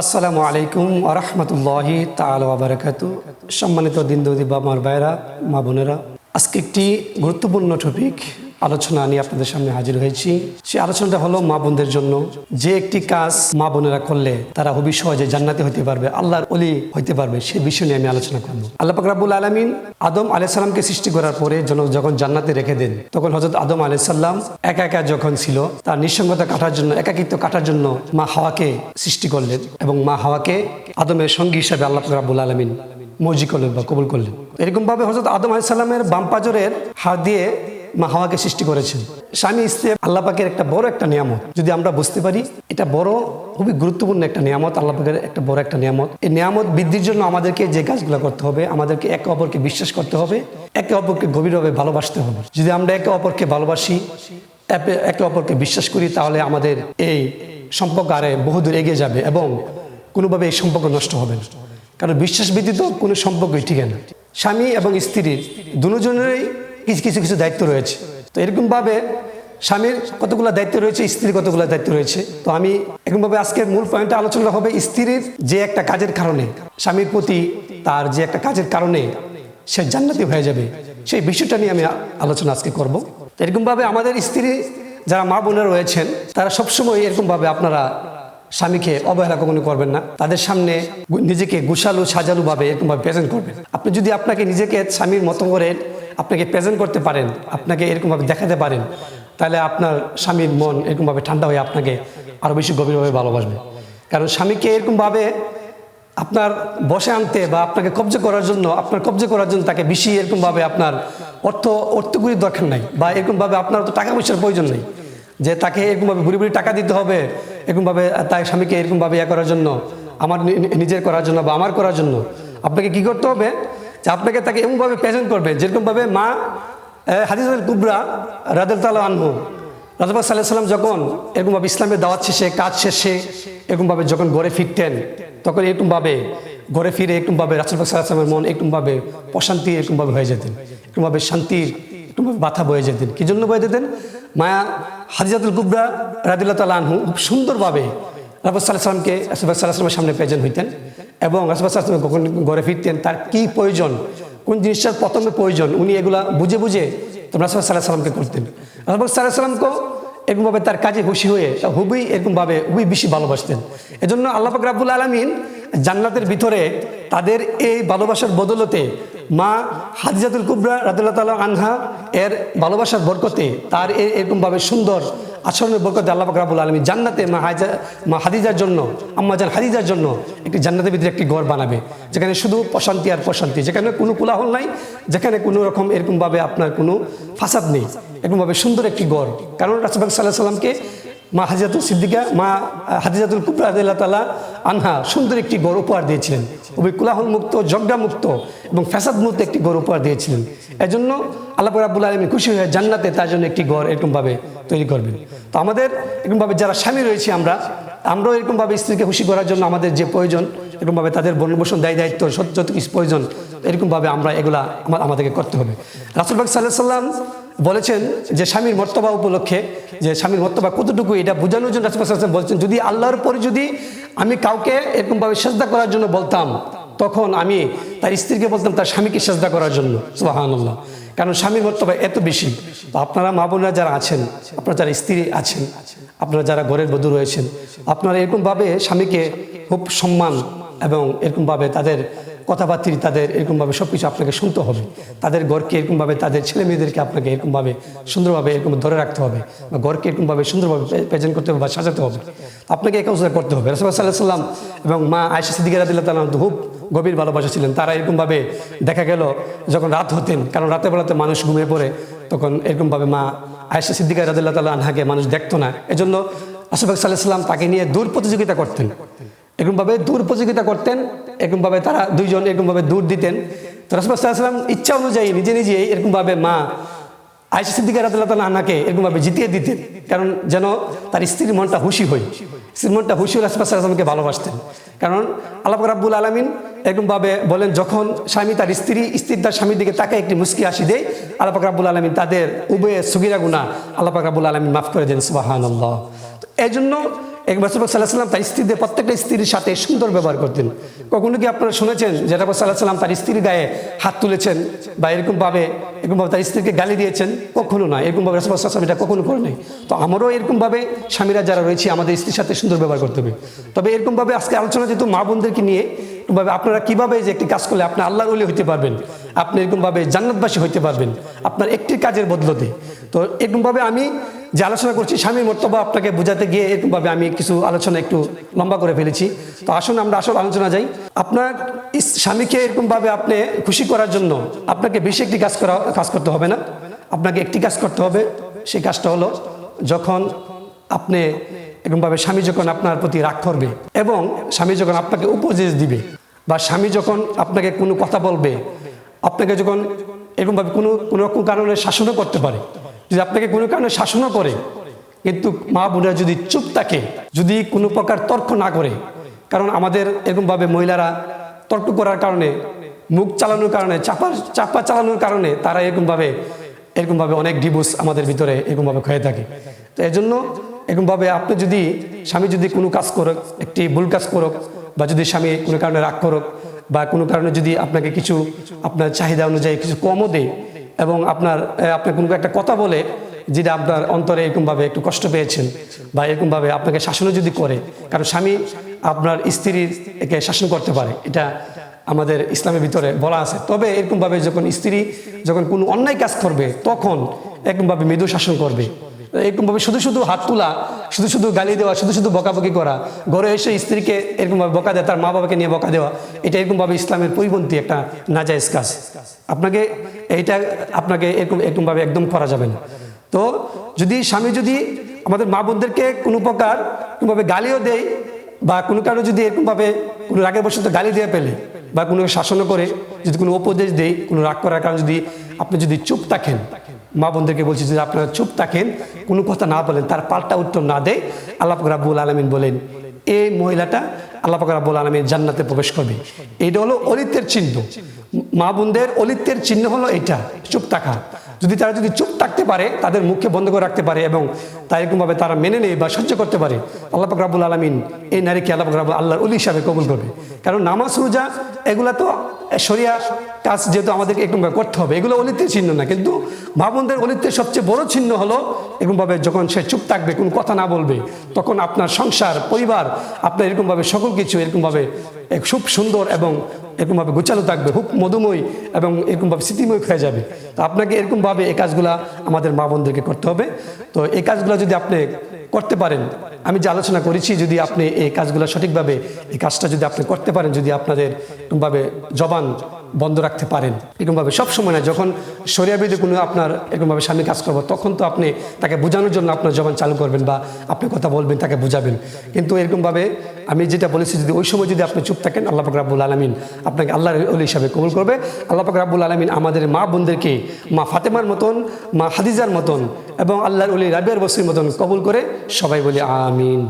আসসালামু আলাইকুম আরহামতুল্লাহি তাল বারাকাতু। সম্মানিত দিন দিবা আমার বাইরা মা বোনেরা আজকে একটি গুরুত্বপূর্ণ টপিক আলোচনা নিয়ে আপনাদের সামনে হাজির হয়েছি। সেই আলোচনাটা হলো মা বোনদের জন্য। যে একটি কাজ মা বোনেরা করলে তারা হবি সহজে জান্নাতে হতে পারবে, আল্লাহর অলি হইতে পারবে, সে বিষয় নিয়ে আমি আলোচনা করব। আল্লাহ পাক রাব্বুল আলমিন আদম আলাইসাল্লামকে সৃষ্টি করার পরে যখন জান্নাতে রেখে দেন, তখন হজরত আদম আলাইসাল্লাম একা একা যখন ছিল, তার নিঃসঙ্গতা কাটার জন্য, একাকিত্ব কাটার জন্য মা হাওয়াকে সৃষ্টি করলেন এবং মা হাওয়াকে আদমের সঙ্গী হিসাবে আল্লাহ পাক রাব্বুল আলমিন মর্জি করলেন বা কবুল করলেন। এরকম ভাবে হজরত আদম আলাইসাল্লামের বাম পাজরের হাত দিয়ে মা হাওয়াকে সৃষ্টি করেছেন। স্বামী স্ত্রী আল্লাহ পাকের একটা বড় একটা নিয়ামত। যদি আমরা বুঝতে পারি, এটা বড়, খুবই গুরুত্বপূর্ণ একটা নিয়ামত, আল্লাহ পাকের একটা বড় একটা নিয়ামত। এই নিয়ামত বৃদ্ধির জন্য আমাদেরকে যে কাজগুলো করতে হবে, আমাদেরকে একে অপরকে বিশ্বাস করতে হবে, একে অপরকে গভীরভাবে ভালোবাসতে হবে। যদি আমরা একে অপরকে ভালোবাসি একে- অপরকে বিশ্বাস করি, তাহলে আমাদের এই সম্পর্ক আরে বহুদূর এগিয়ে যাবে এবং কোনোভাবে এই সম্পর্ক নষ্ট হবে না। কারণ বিশ্বাস ব্যতীত কোনো সম্পর্কই ঠিক না। স্বামী এবং স্ত্রীর দুজনেরই কিছু কিছু কিছু দায়িত্ব রয়েছে। তো এরকমভাবে স্বামীর কতগুলো দায়িত্ব রয়েছে, স্ত্রীর কতগুলো দায়িত্ব রয়েছে। তো আমি এরকমভাবে আজকের মূল পয়েন্টে আলোচনা হবে স্ত্রীর যে একটা কাজের কারণে, স্বামীর প্রতি তার যে একটা কাজের কারণে সে জান্নাতি হয়ে যাবে, সেই বিষয়টা নিয়ে আমি আলোচনা আজকে করব। এরকমভাবে আমাদের স্ত্রী যারা মা বোনেরা রয়েছেন, তারা সবসময় এরকমভাবে আপনারা স্বামীকে অবহেলা কখনো করবেন না। তাদের সামনে নিজেকে গুছালু সাজালু ভাবে এরকমভাবে প্রেজেন্ট করবেন। আপনি যদি আপনাকে নিজেকে স্বামীর মতো করে আপনাকে প্রেজেন্ট করতে পারেন, আপনাকে এরকমভাবে দেখাতে পারেন, তাহলে আপনার স্বামীর মন এরকমভাবে ঠান্ডা হয়ে আপনাকে আরও বেশি গভীরভাবে ভালোবাসবে। কারণ স্বামীকে এরকমভাবে আপনার বসে আনতে বা আপনাকে কবজে করার জন্য, আপনার কবজে করার জন্য তাকে বেশি এরকমভাবে আপনার অর্থ, অর্থগুলির দরকার নাই বা এরকমভাবে আপনার তো টাকা পয়সার প্রয়োজন নেই। যে তাকে এরকমভাবে বুড়ি ঘুরি টাকা দিতে হবে, এরকমভাবে তাই স্বামীকে এরকমভাবে ইয়ে করার জন্য, আমার নিজের করার জন্য বা আমার করার জন্য, আপনাকে কি করতে হবে? যে আপনাকে তাকে এমনভাবে প্রেজেন্ট করবে, যেরকমভাবে মা হাদিস কুবরা তালা আনহু রাজবাগ সাল্লাহ সাল্লাম যখন এরকমভাবে ইসলামের দাওয়াত শেষে, কাজ শেষে এরকমভাবে যখন ঘরে ফিরতেন, তখন এরকমভাবে ঘরে ফিরে এরকমভাবে রাসুলবাগ সাল্লাহ সাল্লামের মন এরকমভাবে প্রশান্তি এরকমভাবে হয়ে যেতেন, এরকমভাবে শান্তির, এরকমভাবে বাধা বয়ে যেতেন। কী জন্য বয়ে যেতেন? মায়া হাদিজাতুল কুবরা রাদিল্লা তালা আনহু খুব সুন্দরভাবে রাসুল সাল্লাহ সাল্লামকে রাসুলবাগ সাল্লাহ সাল্লামের সামনে প্রেজেন্ট হইতেন এবং রাসুলবাগ কখন ঘরে ফিরতেন, তার কি প্রয়োজন, কোন জিনিসটার প্রথমে প্রয়োজন, উনি এগুলা বুঝে বুঝে তোমরা রাসুল সাল্লাহ করতেন। রাসুল সাল্লাহ এরকমভাবে তার কাজে খুশি হয়ে হুবই এরকমভাবে হুবই বেশি ভালোবাসতেন। এজন্য আল্লাহ পাক রাব্বুল আলমিন জান্নাতের ভিতরে তাদের এই ভালোবাসার বদলতে মা হাদিজাতুল কুবরা রাদুল্লাহ তালা আনহা এর ভালোবাসার বরকতে তার এরকমভাবে সুন্দর আচরণের বরকতে আল্লাহ রাবুল আলমী জান্নাতে মা হাজা, মা হাদিজার জন্য, আম্মা জান হাদিজার জন্য একটি জান্নাতের ভিতরে একটি ঘর বানাবে। যেখানে শুধু প্রশান্তি আর প্রশান্তি, যেখানে কোনো কোলাহল নাই, যেখানে কোনো রকম এরকমভাবে আপনার কোনো ফাসাদ নেই, এরকমভাবে সুন্দর একটি গড় কারণ রাসুবাক সাল্লাহ সাল্লামকে মা হাজিজাতুল সিদ্দিকা, মা হাদিজাতুল কুবরা আদিল্লা তালা আনহা সুন্দর একটি গড় উপহার দিয়েছিলেন। খুবই কোলাহল মুক্ত জগডা মুক্ত এবং ফ্যাসাদ মুক্ত একটি গড় উপহার দিয়েছিলেন। এজন্য আল্লাহ রাবুল আলমী খুশি হয়ে জান্নাতে তার জন্য একটি গড় এরকমভাবে তৈরি করবেন। তো আমাদের এরকমভাবে যারা স্বামী রয়েছে আমরা, আমরাও এরকমভাবে স্ত্রীকে খুশি করার জন্য আমাদের যে প্রয়োজন, এরকমভাবে তাদের বর্ণবসন দায় দায়িত্ব সত- যত কিছু প্রয়োজন, এরকমভাবে আমরা এগুলা আমা- আমাদেরকে করতে হবে। রাসুলবাগ সাল্লাহ সাল্লাম বলেছেন যে স্বামীর মর্তবা উপলক্ষে, যে স্বামীর মর্তবা কতটুকু, এটা বোঝানোর জন্য রাসুল বলছেন, যদি আল্লাহর পরে যদি আমি কাউকে এরকমভাবে সেজদা করার জন্য বলতাম, তখন আমি তার স্ত্রীকে বলতাম তার স্বামীকে সেজদা করার জন্য। সুবাহান্লাহ কারণ স্বামীর মর্তবা এত বেশি। তো আপনারা মা বোনরা যারা আছেন, আপনারা যারা স্ত্রী আছেন, আপনারা যারা ঘরের বধূ রয়েছেন, আপনারা এরকমভাবে স্বামীকে খুব সম্মান এবং এরকমভাবে তাদের কথাবার্তি তাদের এরকমভাবে সব কিছু আপনাকে শুনতে হবে। তাদের ঘরকে এরকমভাবে, তাদের ছেলে মেয়েদেরকে আপনাকে এরকমভাবে সুন্দরভাবে এরকম ধরে রাখতে হবে বা ঘরকে এরকমভাবে সুন্দরভাবে প্রেজেন্ট করতে হবে বা সাজাতে হবে। আপনাকে কাজটা করতে হবে। রসুল সাল্লাহ সাল্লাম এবং মা আয়সা সিদ্দিকা রাদিল্লাহ তালাম তো খুব গভীর ভালোবাসা ছিলেন। তারা এরকমভাবে দেখা গেল যখন রাত হতেন, কারণ রাতে বেলাতে মানুষ ঘুমিয়ে পড়ে, তখন এরকমভাবে মা আয়সা সিদ্দিকা রাদিল্লাহ তাল্লাহ আনহাকে মানুষ দেখতো না। এজন্য আশফাক সাল্লাহ সাল্লাম তাকে নিয়ে দূর প্রতিযোগিতা করতেন। এরকমভাবে দূর প্রতিযোগিতা করতেন, এরকমভাবে তারা দুইজন এরকমভাবে দূর দিতেন। তো রসুলাম ইচ্ছা অনুযায়ী, নিজে নিজেই এরকমভাবে মা আয়সা সিদ্দিকা রাতুল্লাহ তালা আনাকে এরকমভাবে জিতিয়ে দিতেন। কারণ যেন তার স্ত্রীর মনটা হুশি হয়। স্ত্রীর মনটা খুশি হলে রসুলামকে ভালোবাসতেন। কারণ আল্লাহ রাব্বুল আলমিন এরকমভাবে বলেন, যখন স্বামী তার স্ত্রী, স্ত্রীর তার স্বামীর দিকে তাকে একটি মুস্কি আসি দেয়, আল্লাহ রাব্বুল আলমিন তাদের উভয়ে সুগিরা গুণা আল্লাহ রাব্বুল আলমিন মাফ করে দেন সুবাহান আল্লাহ তো এই জন্য এক বছর সাল্লাহ সাল্লাম তার স্ত্রীদের প্রত্যেকটা স্ত্রীর সাথে সুন্দর ব্যবহার করতেন। কখনো কি আপনারা শুনেছেন যে রাবর সাল্লাহ সাল্লাম তার স্ত্রীর গায়ে হাত তুলেছেন বা এরকমভাবে এরকমভাবে তার স্ত্রীকে গালি দিয়েছেন? কখনো না। এরকমভাবে রাসুল সাল্লাম এটা কখনো করে নাই তো আমারও এরকমভাবে স্বামীরা যারা রয়েছে আমাদের স্ত্রীর সাথে সুন্দর ব্যবহার করতে হবে। তবে এরকমভাবে আজকে আলোচনা যেহেতু মা বোনদেরকে নিয়ে এরকমভাবে আপনারা কীভাবে যে একটি কাজ করলে আপনি আল্লাহর ওলি হইতে পারবেন, আপনি এরকমভাবে জান্নাতবাসী হইতে পারবেন, আপনার একটি কাজের বদলতে। তো এরকমভাবে আমি যে আলোচনা করছি, স্বামীর মর্তব্য আপনাকে বোঝাতে গিয়ে এরকমভাবে আমি কিছু আলোচনা একটু লম্বা করে ফেলেছি। তো আসুন, আমরা আসল আলোচনা যাই। আপনার স্বামীকে এরকমভাবে আপনি খুশি করার জন্য আপনাকে বেশি একটি কাজ করা, কাজ করতে হবে না। আপনাকে একটি কাজ করতে হবে, সেই কাজটা হলো যখন আপনি এরকমভাবে স্বামী যখন আপনার প্রতি রাগ করবে এবং স্বামী যখন আপনাকে উপদেশ দিবে বা স্বামী যখন আপনাকে কোনো কথা বলবে, আপনাকে যখন এরকমভাবে কোনো কোনো রকম কারণে শাসনও করতে পারে যদি আপনাকে কোনো কারণে শাসনও করে, কিন্তু মা বোনেরা যদি চুপ থাকে, যদি কোনো প্রকার তর্ক না করে, কারণ আমাদের এরকমভাবে মহিলারা তর্ক করার কারণে, মুখ চালানোর কারণে, চাপা চাপা চালানোর কারণে তারা এরকমভাবে এরকমভাবে অনেক ডিভোর্স আমাদের ভিতরে এরকমভাবে হয়ে থাকে। তো এই জন্য এরকমভাবে আপনি যদি, স্বামী যদি কোনো কাজ করুক, একটি ভুল কাজ করুক, বা যদি স্বামী কোনো কারণে রাগ করুক, বা কোনো কারণে যদি আপনাকে কিছু, আপনার চাহিদা অনুযায়ী কিছু কমও দেয় এবং আপনার আপনার কোনো একটা কথা বলে যেটা আপনার অন্তরে এরকমভাবে একটু কষ্ট পেয়েছেন বা এরকমভাবে আপনাকে শাসনও যদি করে, কারণ স্বামী আপনার স্ত্রীর একে শাসন করতে পারে, এটা আমাদের ইসলামের ভিতরে বলা আছে। তবে এরকমভাবে যখন স্ত্রী যখন কোনো অন্যায় কাজ করবে, তখন এরকমভাবে মৃদু শাসন করবে। এরকমভাবে শুধু শুধু হাত তোলা, শুধু শুধু গালি দেওয়া, শুধু শুধু বকাবকি করা, ঘরে এসে স্ত্রীকে এরকমভাবে বকা দেওয়া, তার মা বাবাকে নিয়ে বকা দেওয়া, এটা এরকমভাবে ইসলামের পরিপন্থী একটা নাজায়েজ কাজ। আপনাকে এইটা, আপনাকে এরকম, এরকমভাবে একদম করা যাবে না। তো যদি স্বামী যদি আমাদের মা বোনদেরকে কোনো প্রকার কোনোভাবে গালিও দেয় বা কোনো কারণে যদি এরকমভাবে কোনো রাগের বসে গালি দিয়ে পেলে বা কোনো শাসনও করে, যদি কোনো উপদেশ দেয়, কোনো রাগ করার কারণে যদি আপনি যদি চুপ থাকেন মা বোনদেরকে বলছি যে আপনারা চুপ থাকেন, কোনো কথা না বলেন, তার পাল্টা উত্তর না দেয়। আল্লাহ রাব্বুল আলমিন বলেন এই মহিলাটা আল্লাহ রাব্বুল আলমিন জান্নাতে প্রবেশ করবে। এটা হলো অলিত্যের চিহ্ন। মা বোনদের অলিত্যের চিহ্ন হলো এটা, চুপ থাকা। যদি তারা যদি চুপ থাকতে পারে, তাদের মুখকে বন্ধ করে রাখতে পারে এবং তা এরকমভাবে তারা মেনে নেয় বা সহ্য করতে পারে, আল্লাহ পাক রাব্বুল আলমিন এই নারীকে আল্লাহ পাক রাব্বুল আল্লাহর অলি হিসাবে কবুল করবে। কারণ নামাজ, রোজা, এগুলা তো সরিয়া কাজ যেহেতু আমাদেরকে এরকমভাবে করতে হবে। এগুলো অলিত্যের চিহ্ন না, কিন্তু ভাবনদের অলিত্যের সবচেয়ে বড় চিহ্ন হলো এরকমভাবে যখন সে চুপ থাকবে, কোনো কথা না বলবে, তখন আপনার সংসার, পরিবার, আপনার এরকমভাবে সকল কিছু এরকমভাবে খুব সুন্দর এবং এরকমভাবে গোছালো থাকবে, খুব মধুময় এবং এরকমভাবে স্মৃতিময় হয়ে যাবে। তো আপনাকে এরকমভাবে এই কাজগুলা আমাদের মা বোনদেরকে করতে হবে। তো এই কাজগুলো যদি আপনি করতে পারেন, আমি যে আলোচনা করেছি যদি আপনি এই কাজগুলো সঠিকভাবে, এই কাজটা যদি আপনি করতে পারেন, যদি আপনাদের এরকমভাবে জবান বন্ধ রাখতে পারেন, এরকমভাবে সব সময় না, যখন সরিয়াবিদে কোনো আপনার এরকমভাবে স্বামী কাজ করব, তখন তো আপনি তাকে বোঝানোর জন্য আপনার জবান চালু করবেন বা আপনি কথা বলবেন, তাকে বোঝাবেন। কিন্তু এরকমভাবে আমি যেটা বলেছি, যদি ওই সময় যদি আপনি চুপ থাকেন, আল্লাহ পাক রাব্বুল আলমিন আপনাকে আল্লাহর অলি হিসাবে কবুল করবে। আল্লাহ পাক রাব্বুল আলমিন আমাদের মা বোনদেরকে, মা ফাতেমার মতন, মা হাদিজার মতন এবং আল্লাহর অলি রাবিয়ার বসির মতন কবুল করে সবাই বলি আমিন।